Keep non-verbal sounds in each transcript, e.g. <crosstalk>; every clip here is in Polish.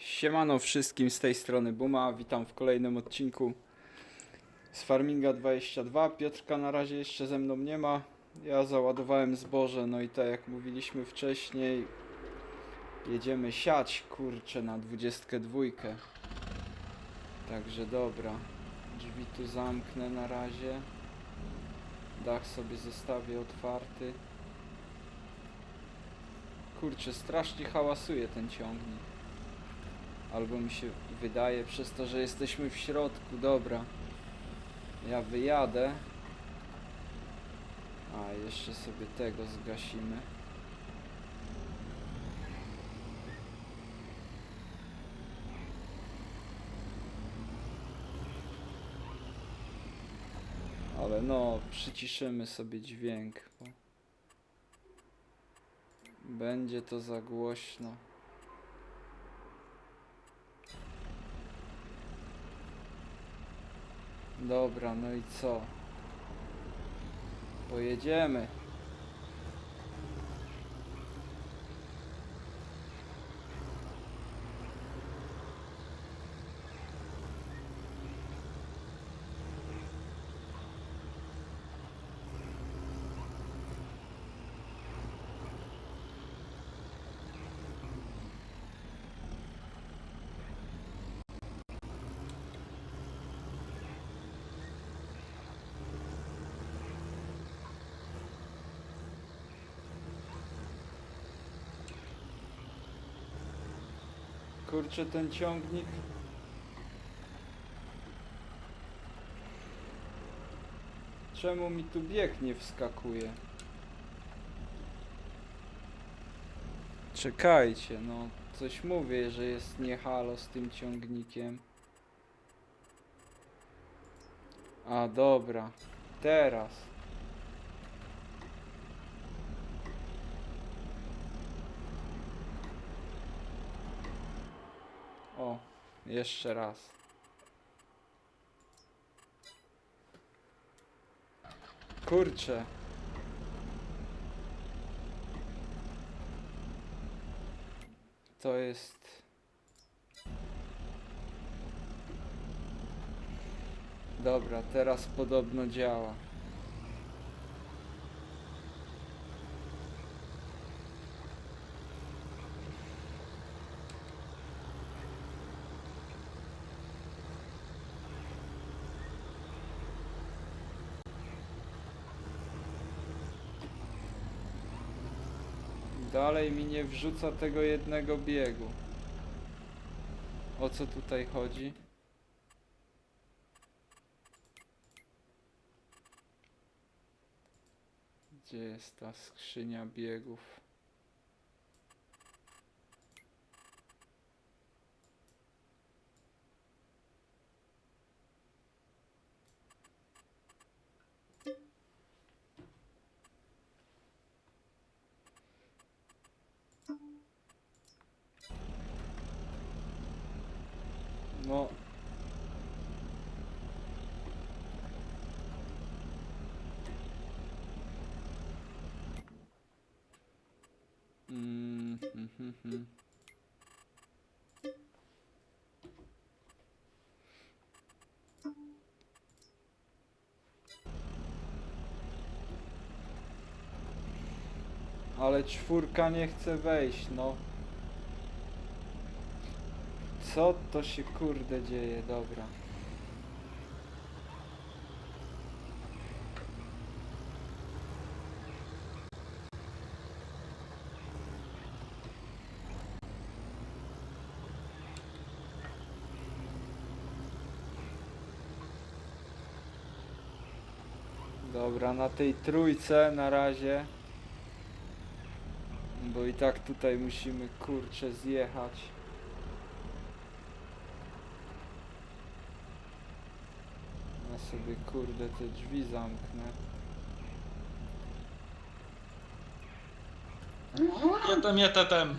Siemano wszystkim z tej strony Buma, witam w kolejnym odcinku z Farminga 22. Piotrka na razie jeszcze ze mną nie ma. Ja załadowałem zboże, no i tak jak mówiliśmy wcześniej, jedziemy siać kurczę na 22. Także dobra, drzwi tu zamknę na razie. Dach sobie zostawię otwarty. Kurczę, strasznie hałasuje ten ciągnik. Albo mi się wydaje przez to, że jesteśmy w środku. Dobra. Ja wyjadę. A, jeszcze sobie tego zgasimy. Ale no, przyciszymy sobie dźwięk, będzie to za głośno. Dobra, no i co? Pojedziemy. Kurczę, ten ciągnik. Czemu mi tu bieg nie wskakuje? Czekajcie, no coś mówię, że jest nie halo z tym ciągnikiem. A dobra, teraz. O, jeszcze raz. Kurczę. To jest. Dobra, teraz podobno działa. Dalej mi nie wrzuca tego jednego biegu. O co tutaj chodzi? Gdzie jest ta skrzynia biegów? No. Mm, hm, hm, hm. Ale czwórka nie chce wejść, no. Co to się kurde dzieje? Dobra. Dobra, na tej trójce na razie. Bo i tak tutaj musimy kurczę zjechać. Ja sobie kurde te drzwi zamknę. Jetem, jetetem.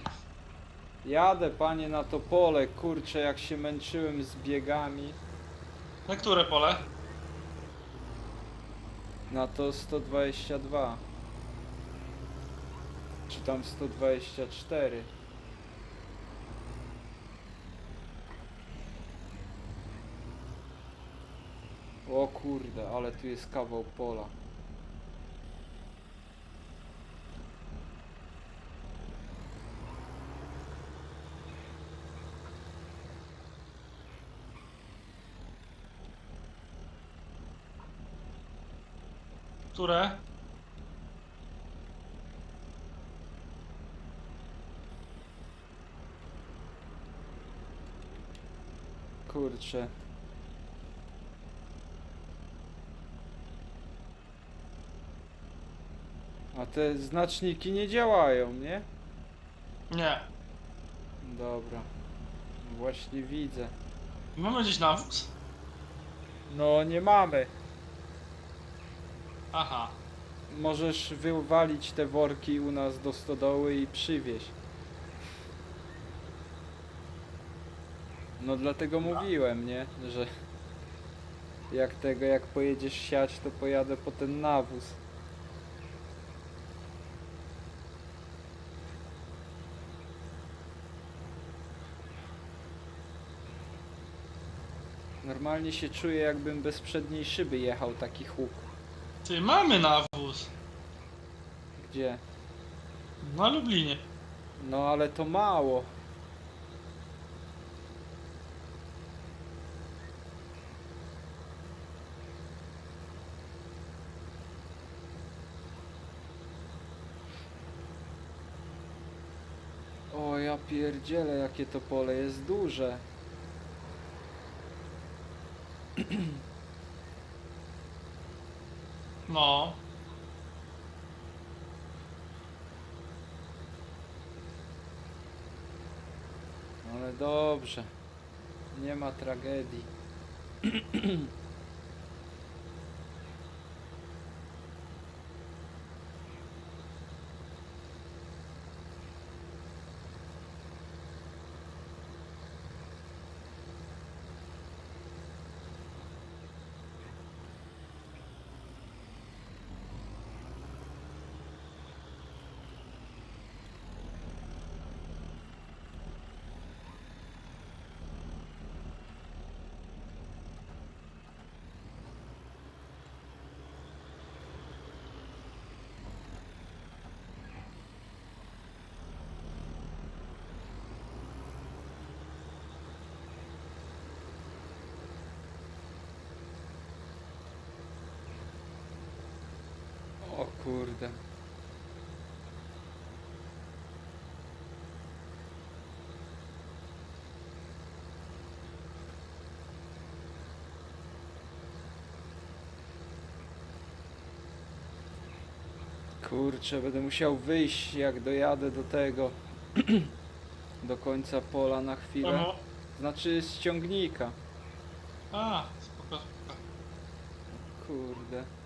Jadę panie na to pole, kurczę jak się męczyłem z biegami. Na które pole? Na to 122. Czy tam 124. O kurde, ale tu jest kawał pola. Które? Kurczę. Te znaczniki nie działają, nie? Nie. Dobra. Właśnie widzę. Mamy gdzieś nawóz? No nie mamy. Aha. Możesz wywalić te worki u nas do stodoły i przywieźć. No dlatego mówiłem, nie? Że jak tego, jak pojedziesz siać, to pojadę po ten nawóz. Normalnie się czuję, jakbym bez przedniej szyby jechał taki huk. Ty, mamy nawóz. Gdzie? Na Lublinie. No ale to mało. O ja pierdzielę jakie to pole jest duże. No. Ale dobrze. Nie ma tragedii. <clears throat> O kurde. Kurczę, będę musiał wyjść jak dojadę do tego <clears throat> do końca pola na chwilę. Czemu? Znaczy z ciągnika. A, spoko, spoko. Kurde.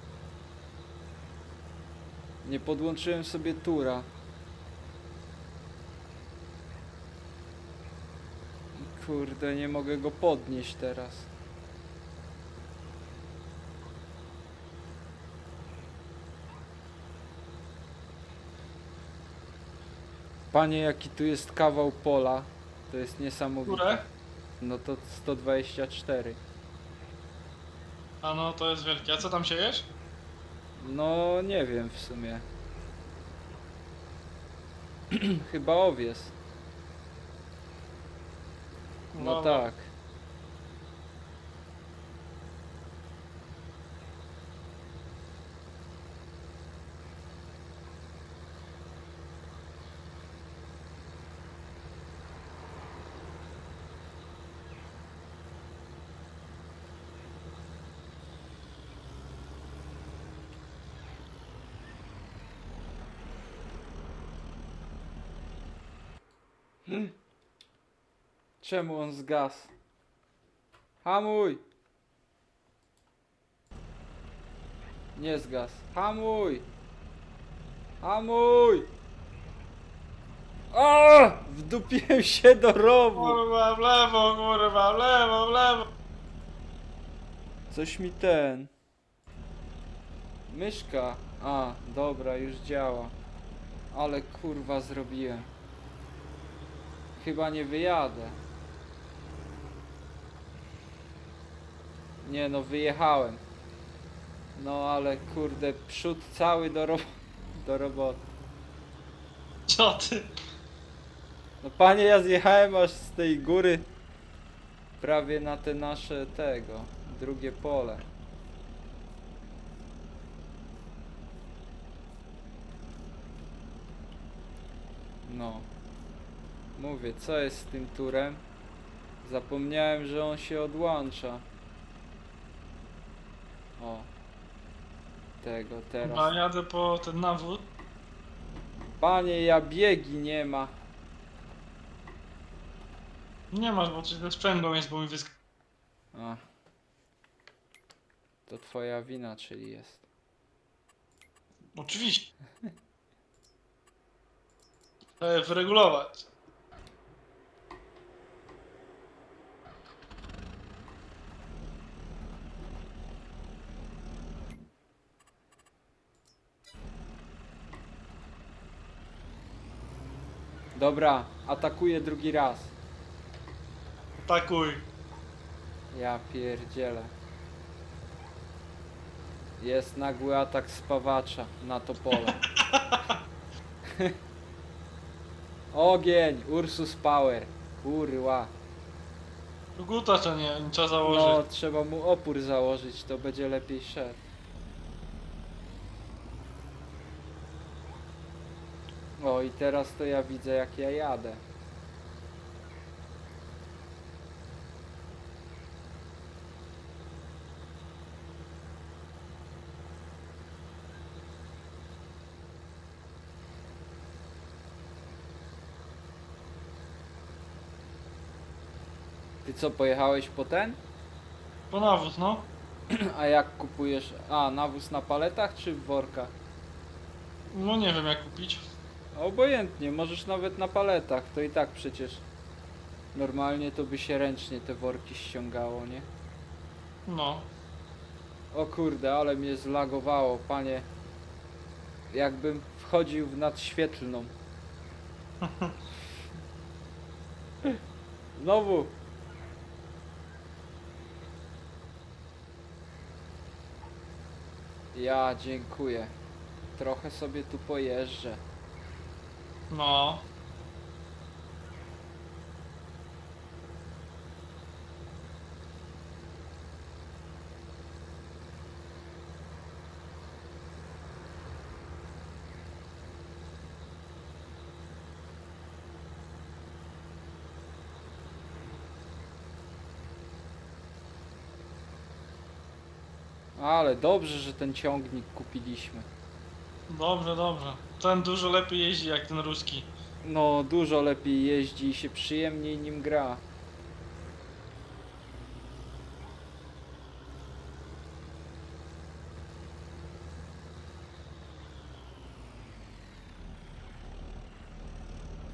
Nie podłączyłem sobie tura. Kurde, nie mogę go podnieść teraz. Panie, jaki tu jest kawał pola. To jest niesamowite. Które? No to 124. A no, to jest wielkie. A co tam siejesz? No nie wiem w sumie. <clears throat> Chyba owies. No tak. Czemu on zgasł? Hamuj! Nie zgasł. Hamuj! Hamuj! O! Wdupiłem się do rowu! Kurwa, w lewo, kurwa, w lewo, w lewo. Coś mi ten. Myszka. A, dobra, już działa. Ale kurwa zrobiłem. Chyba nie wyjadę. Nie no, wyjechałem. No ale kurde, przód cały do, ro do roboty. Co ty? No panie, ja zjechałem aż z tej góry prawie na te nasze tego, drugie pole. No. Mówię, co jest z tym turem? Zapomniałem, że on się odłącza. O. Tego teraz. Chyba jadę po ten nawód. Panie, ja biegi nie ma. Nie masz, bo coś ze sprzęgło jest, bo mi wysk... A. To twoja wina, czyli jest. Oczywiście. <laughs> Trzeba je wyregulować. Dobra, atakuję drugi raz. Atakuj. Ja pierdzielę. Jest nagły atak spawacza na to pole. <laughs> Ogień! Ursus Power. Kurwa. Guta to nie, nie trzeba No, założyć. trzeba mu opór założyć, to będzie lepiej szedł. O, i teraz to ja widzę jak ja jadę. Ty co, pojechałeś po ten? Po nawód, no. <clears throat> A jak kupujesz? A, nawóz na paletach czy w workach? No nie wiem jak kupić. Obojętnie, możesz nawet na paletach, to i tak przecież normalnie to by się ręcznie te worki ściągało, nie? No. O kurde, ale mnie zlagowało, panie. Jakbym wchodził w nadświetlną. <laughs> Znowu. Ja dziękuję. Trochę sobie tu pojeżdżę. No. Ale dobrze, że ten ciągnik kupiliśmy. Dobrze, dobrze. Ten dużo lepiej jeździ jak ten ruski. No, dużo lepiej jeździ i się przyjemniej nim gra.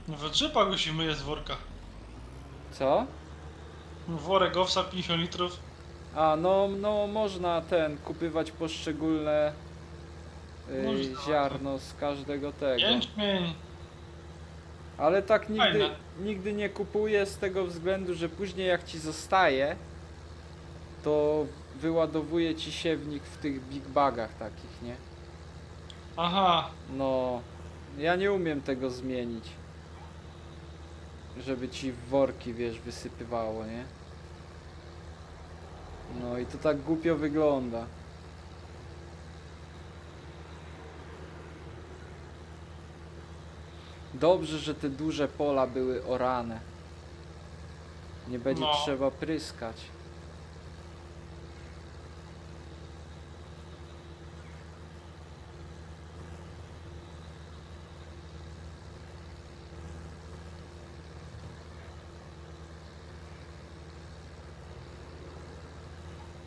Wytrzypa go się myje z worka. Co? Worek owsa 50 litrów. A, no, no można ten, kupywać poszczególne y, Można. ziarno z każdego tego. Jęczmień. Ale tak nigdy, Fajne. nigdy nie kupuję z tego względu, że później jak ci zostaje, to wyładowuje ci siewnik w tych big bagach takich, nie? Aha. No, ja nie umiem tego zmienić. Żeby ci w worki, wiesz, wysypywało, nie? No i to tak głupio wygląda. Dobrze, że te duże pola były orane. Nie będzie No. trzeba pryskać.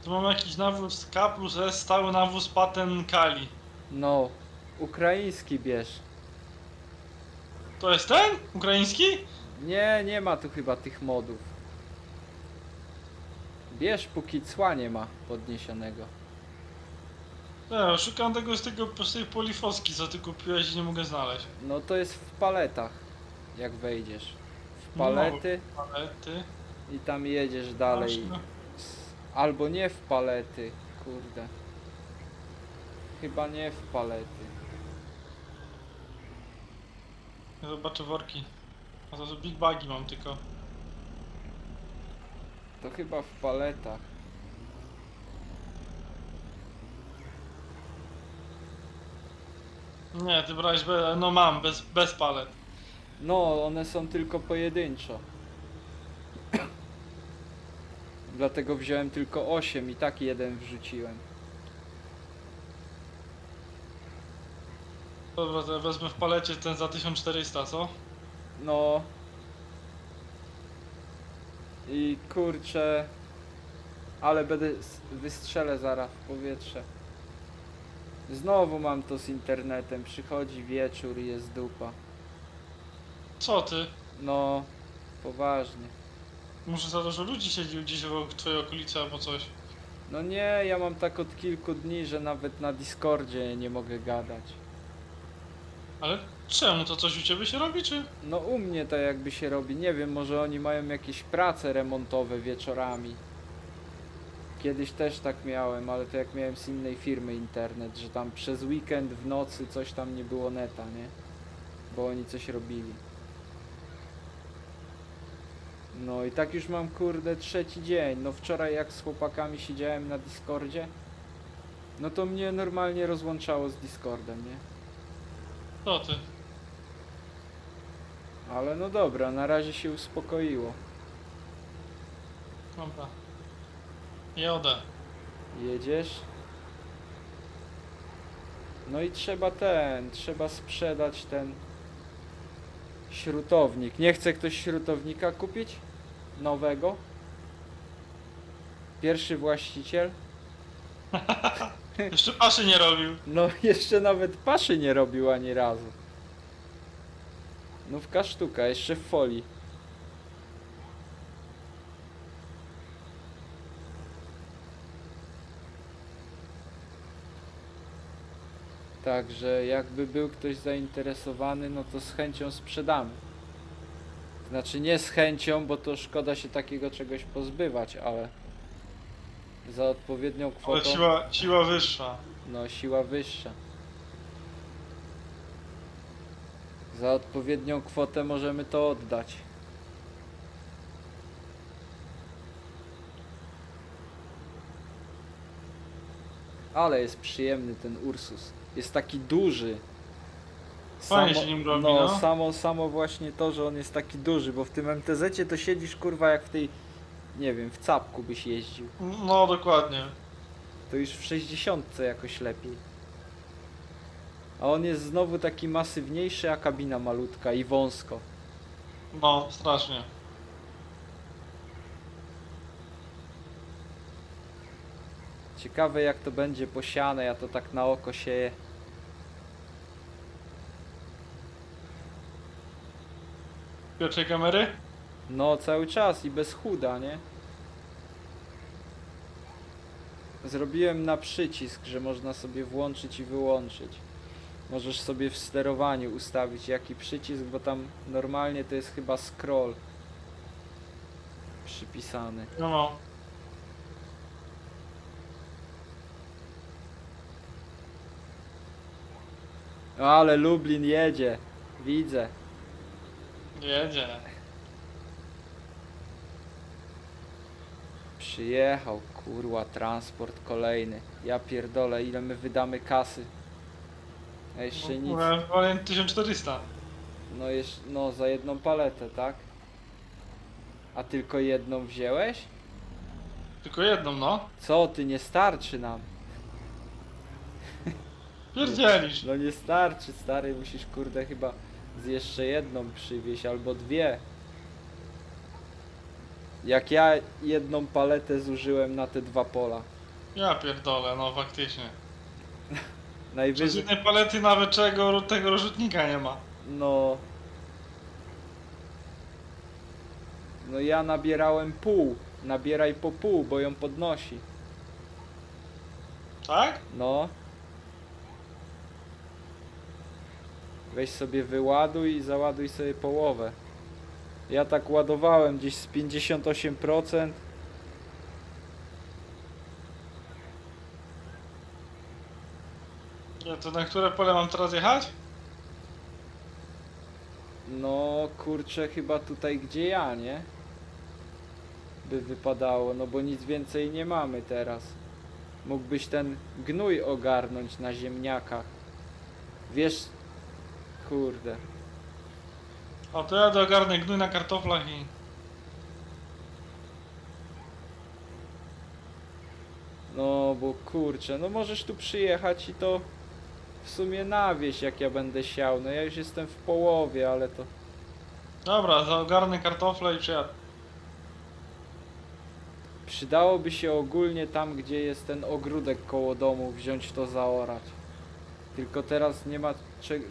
Tu mam jakiś nawóz K plus S, stały nawóz paten Kali. No, ukraiński bierz. To jest ten? Ukraiński? Nie, nie ma tu chyba tych modów. Bierz, póki cła nie ma podniesionego. Ja szukam tego z tego z tej polifoski, co ty kupiłeś i nie mogę znaleźć. No to jest w paletach, jak wejdziesz. W No. palety Ale ty. i tam jedziesz dalej. No. Albo nie w palety, kurde. Chyba nie w palety. Ja zobaczę worki. A to big bagi mam tylko. To chyba w paletach. Nie, ty brałeś be... no mam, bez, bez palet. No, one są tylko pojedynczo. Dlatego wziąłem tylko 8 i tak jeden wrzuciłem. Dobra, to ja wezmę w palecie ten za 1400, co? No. I kurczę. Ale będę s- wystrzelę zaraz w powietrze. Znowu mam to z internetem. Przychodzi wieczór i jest dupa. Co ty? No, poważnie. Muszę za dużo ludzi siedzi gdzieś w twojej okolicy albo coś. No nie, ja mam tak od kilku dni, że nawet na Discordzie nie mogę gadać. Ale czemu? To coś u ciebie się robi, czy? No u mnie to jakby się robi, nie wiem, może oni mają jakieś prace remontowe wieczorami. Kiedyś też tak miałem, ale to jak miałem z innej firmy internet, że tam przez weekend w nocy coś tam nie było neta, nie? Bo oni coś robili. No i tak już mam kurde trzeci dzień. No wczoraj jak z chłopakami siedziałem na Discordzie, no to mnie normalnie rozłączało z Discordem, nie? Co ty? Ale no dobra, na razie się uspokoiło. Dobra. Jodę. Jedziesz? No i trzeba ten, trzeba sprzedać ten śrutownik. Nie chce ktoś śrutownika kupić? Nowego? Pierwszy właściciel? <laughs> Jeszcze paszy nie robił. No jeszcze nawet paszy nie robił ani razu. Nówka sztuka, jeszcze w folii. Także jakby był ktoś zainteresowany, no to z chęcią sprzedamy. Znaczy nie z chęcią, bo to szkoda się takiego czegoś pozbywać, ale za odpowiednią Ale kwotą. siła, siła wyższa. No, siła wyższa. Za odpowiednią kwotę możemy to oddać. Ale jest przyjemny ten Ursus. Jest taki duży. Fajnie się nim robi, no, no. samo, samo właśnie to, że on jest taki duży, bo w tym MTZ to siedzisz kurwa jak w tej, nie wiem, w capku byś jeździł. No dokładnie. To już w 60 jakoś lepiej. A on jest znowu taki masywniejszy, a kabina malutka i wąsko. No, strasznie. Ciekawe jak to będzie posiane, ja to tak na oko sieję. Pierwszej kamery? No cały czas i bez chuda, nie? Zrobiłem na przycisk, że można sobie włączyć i wyłączyć. Możesz sobie w sterowaniu ustawić jaki przycisk, bo tam normalnie to jest chyba scroll przypisany. No no. Ale Lublin jedzie. Widzę. Jedzie. Przyjechał, kurwa, transport kolejny. Ja pierdolę, ile my wydamy kasy. A jeszcze nic. Mówię, wolę 1400. No, jeszcze, no za jedną paletę, tak? A tylko jedną wzięłeś? Tylko jedną, no. Co ty, nie starczy nam. <laughs> Pierdzielisz. No nie starczy, stary, musisz kurde chyba z jeszcze jedną przywieźć albo dwie. Jak ja jedną paletę zużyłem na te dwa pola. Ja pierdolę, no faktycznie. <laughs> Przez Najwyżej. jednej palety nawet czego tego rozrzutnika nie ma. No. No ja nabierałem pół. Nabieraj po pół, bo ją podnosi. Tak? No. Weź sobie wyładuj i załaduj sobie połowę. Ja tak ładowałem gdzieś z 58%. Ja to na które pole mam teraz jechać? No kurczę, chyba tutaj gdzie ja, nie? By wypadało, no bo nic więcej nie mamy teraz. Mógłbyś ten gnój ogarnąć na ziemniakach. Wiesz, kurde. O, to ja dogarnę gnój na kartoflach i... No bo kurczę, no możesz tu przyjechać i to w sumie nawieź jak ja będę siał. No ja już jestem w połowie, ale to Dobra, zaogarnę kartofle i przyjadę. przydałoby się ogólnie tam, gdzie jest ten ogródek koło domu, wziąć to zaorać. Tylko teraz nie ma,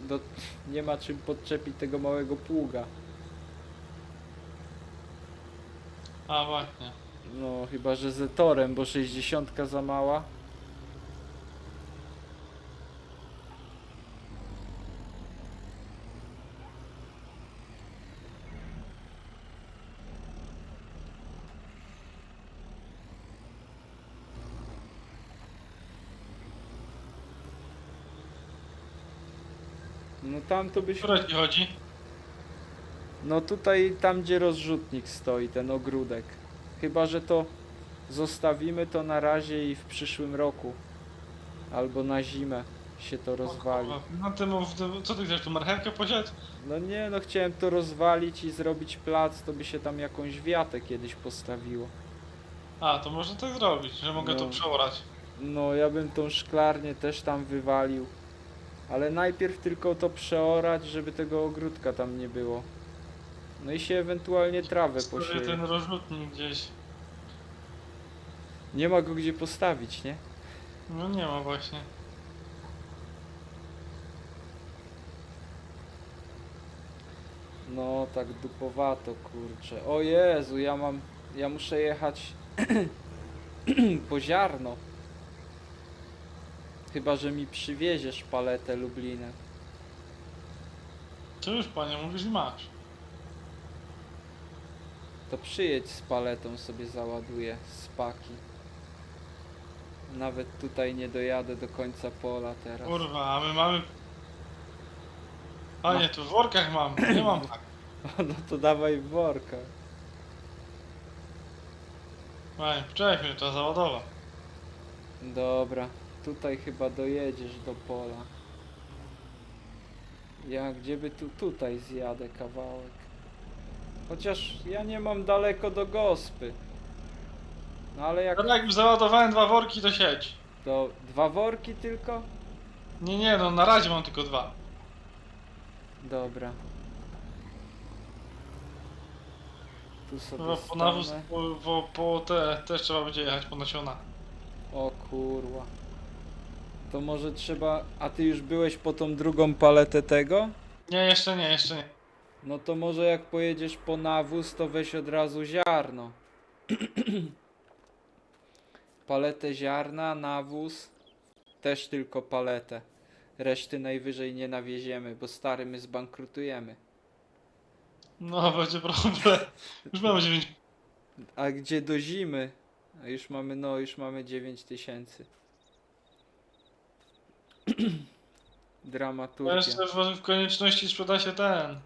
do, nie ma czym podczepić tego małego pługa. A, właśnie. No chyba, że z torem, bo 60 za mała. Tam to byśmy... Które ci chodzi? No tutaj, tam gdzie rozrzutnik stoi, ten ogródek. Chyba, że to zostawimy to na razie i w przyszłym roku. Albo na zimę się to rozwali. O, kurwa. No ty mów, ty- co ty chcesz, tu marchewkę posiać? No nie, no chciałem to rozwalić i zrobić plac, to by się tam jakąś wiatę kiedyś postawiło. A, to można tak zrobić, że mogę to No. przeorać. No ja bym tą szklarnię też tam wywalił. Ale najpierw tylko to przeorać, żeby tego ogródka tam nie było. No i się ewentualnie trawę posieje. ten rozrzutnik gdzieś. Nie ma go gdzie postawić, nie? No nie ma właśnie. No tak dupowato, kurczę. O Jezu, ja mam... Ja muszę jechać <clears throat> po ziarno. Chyba, że mi przywieziesz paletę Lublinę. Czy już panie, mówisz i masz. To przyjedź z paletą sobie załaduję z paki. Nawet tutaj nie dojadę do końca pola teraz. Kurwa, a my mamy... Panie, tu w workach mam, nie mam tak. <laughs> No to dawaj w worka. Panie, poczekaj mnie, to załadowa. Dobra, tutaj chyba dojedziesz do pola. Ja gdzie by tu, tutaj zjadę kawałek. Chociaż ja nie mam daleko do gospy. No ale jak Ale jak już załadowałem dwa worki, to sieć. to dwa worki tylko? Nie, nie, no na razie mam tylko dwa. Dobra. Tu sobie po nawóz, stanę. po, po, po te też trzeba będzie jechać po nasiona. O kurwa. To może trzeba... A ty już byłeś po tą drugą paletę tego? Nie, jeszcze nie, jeszcze nie. No to może jak pojedziesz po nawóz, to weź od razu ziarno. <clears throat> paletę ziarna, nawóz. Też tylko paletę. Reszty najwyżej nie nawieziemy, bo stary my zbankrutujemy. No, będzie problem. Już mamy 9. A gdzie do zimy? A już mamy, no już mamy 9000 tysięcy. <clears throat> Dramaturgia. Jeszcze w, w konieczności sprzeda się ten.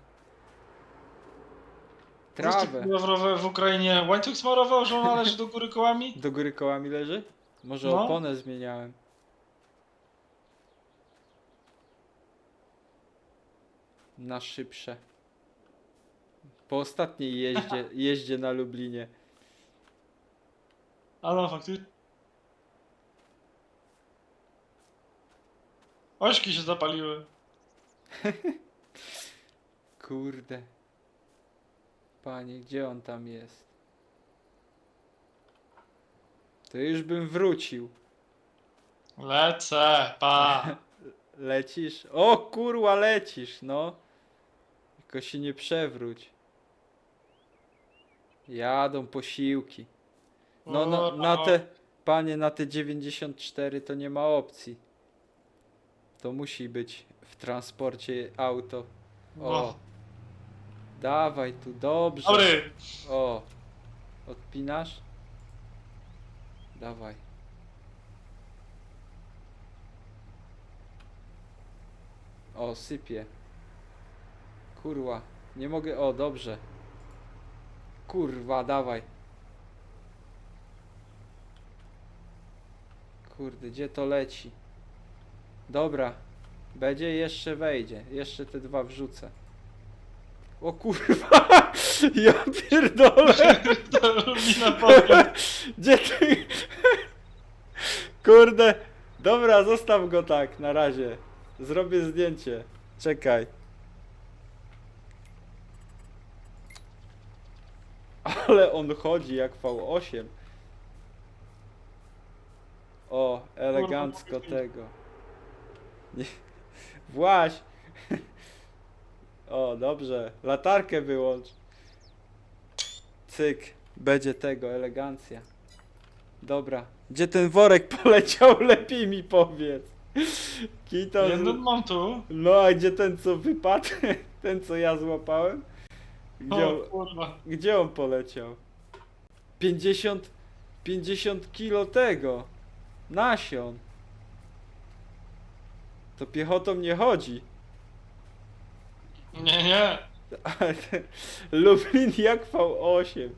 Trawę. W, w Ukrainie łańcuch smarował, że on należy do góry kołami? <laughs> Do góry kołami leży? Może No. oponę zmieniałem. Na szybsze. Po ostatniej jeździe, <laughs> jeździe na Lublinie. A no, faktycznie. Ośki się zapaliły. <laughs> Kurde. Panie, gdzie on tam jest? To już bym wrócił. Lecę, pa. <laughs> Lecisz? O kurwa, lecisz, no. Tylko się nie przewróć. Jadą posiłki. No na, na te, panie, na te 94 to nie ma opcji. To musi być w transporcie auto. O. No. Dawaj tu, dobrze. Dobry. O. Odpinasz? Dawaj. O, sypie. Kurwa, nie mogę. O, dobrze. Kurwa, dawaj. Kurde, gdzie to leci? Dobra. Będzie jeszcze wejdzie. Jeszcze te dwa wrzucę. O kurwa! <laughs> Ja pierdolę! To. <laughs> Gdzie ty? Kurde. Dobra, zostaw go tak na razie. Zrobię zdjęcie. Czekaj. Ale on chodzi jak V8. O, elegancko tego. Nie. <laughs> Właś. O, dobrze. Latarkę wyłącz. Cyk. Będzie tego, elegancja. Dobra. Gdzie ten worek <laughs> poleciał? Lepiej mi powiedz. Kito. Jedną mam tu. No a gdzie ten co wypadł? <laughs> Ten co ja złapałem? Gdzie O on, kurwa. gdzie on poleciał? 50 50 kilo tego nasion. To piechotą nie chodzi. Nie, nie. <laughs> Lublin jak V8.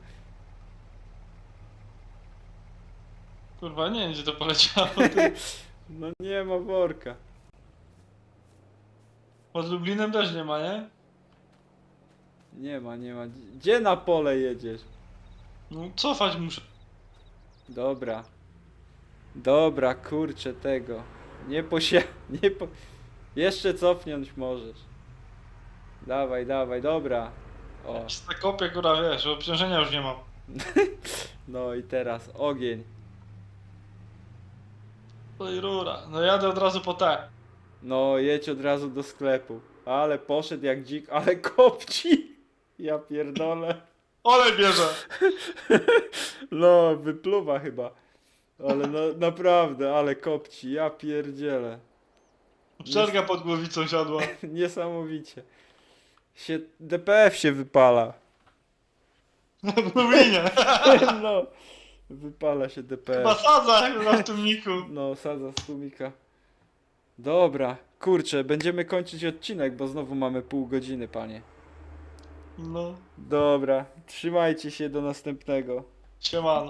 Kurwa, nie wiem gdzie to poleciało. <laughs> No nie ma worka. Pod Lublinem też nie ma, nie? Nie ma, nie ma. Gdzie na pole jedziesz? No cofać muszę. Dobra. Dobra, kurczę tego. Nie posie... <laughs> Nie po... Jeszcze cofnąć możesz. Dawaj, dawaj, dobra. O, Kopię, kurwa, wiesz, obciążenia już nie mam. <laughs> no i teraz ogień. To i rura. No jadę od razu po te. No, jedź od razu do sklepu. Ale poszedł jak dzik, <laughs> ale kopci! Ja pierdolę. Olej bierze. No, wypluwa chyba. Ale no, naprawdę, ale kopci, ja pierdzielę. Szczerga pod głowicą siadła. <laughs> Niesamowicie. Się, DPF się wypala. W Lublinie. <laughs> No, wypala się Chyba DPF. sadza chyba w tłumniku. No, sadza z tłumika. Dobra, kurczę, będziemy kończyć odcinek, bo znowu mamy pół godziny, panie. No. Dobra, trzymajcie się do następnego. Siemano.